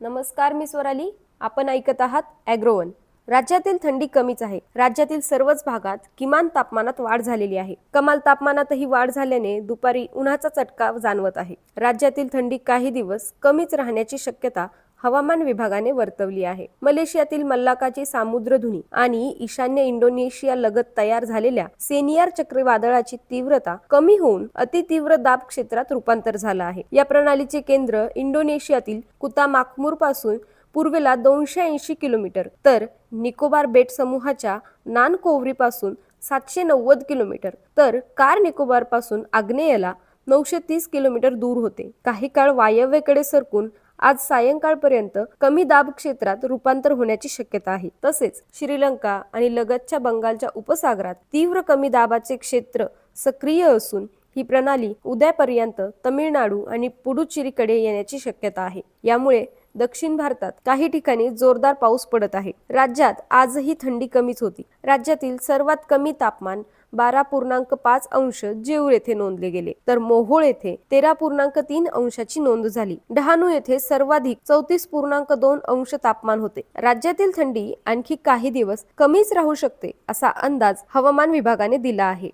नमस्कार मी स्वराली. आपण ऐकत आहात ॲग्रोवन राज्यातील थंडी कमीच आहे. राज्यातील सर्वच भागात किमान तापमानात वाढ झालेली आहे. कमाल तापमानातही वाढ झाल्याने दुपारी उन्हाचा चटका जाणवत आहे. राज्यातील थंडी काही दिवस कमीच राहण्याची शक्यता हवामान विभागाने वर्तवली आहे. मलेशियातील मल्लाकाची सामुद्रधुनी आणि ईशान्य इंडोनेशिया लगत तयार झालेल्या सेनियार चक्रीवादळाची तीव्रता कमी होऊन अतितीव्र दाब क्षेत्रात रूपांतर झालं आहे. या प्रणालीचे केंद्र इंडोनेशियातील कुतामाकमूरपासून पूर्वेला दोनशे ऐंशी किलोमीटर तर निकोबार बेट समूहाच्या नानकोवरीपासून सातशे नव्वद किलोमीटर तर कार निकोबारपासून आग्नेयला नऊशे तीस किलोमीटर दूर होते. काही काळ वायव्येकडे सरकून आज सायंकाळपर्यंत कमी दाब क्षेत्रात रूपांतर होण्याची शक्यता आहे. तसेच श्रीलंका आणि लगतच्या बंगालच्या उपसागरात तीव्र कमी दाबाचे क्षेत्र सक्रिय असून ही प्रणाली उद्यापर्यंत तमिळनाडू आणि पुडुचेरीकडे येण्याची शक्यता आहे. यामुळे दक्षिण भारतात काही ठिकाणी जोरदार पाऊस पडत आहे. राज्यात आजही थंडी कमीच होती. राज्यातील सर्वात कमी तापमान बारा पूर्णांक पाच अंश जेऊर येथे नोंदले गेले. तर मोहोळ येथे तेरा पूर्णांक तीन अंशाची नोंद झाली. डहाणू येथे सर्वाधिक चौतीस पूर्णांक दोन अंश तापमान होते. राज्यातील थंडी आणखी काही दिवस कमीच राहू शकते असा अंदाज हवामान विभागाने दिला आहे.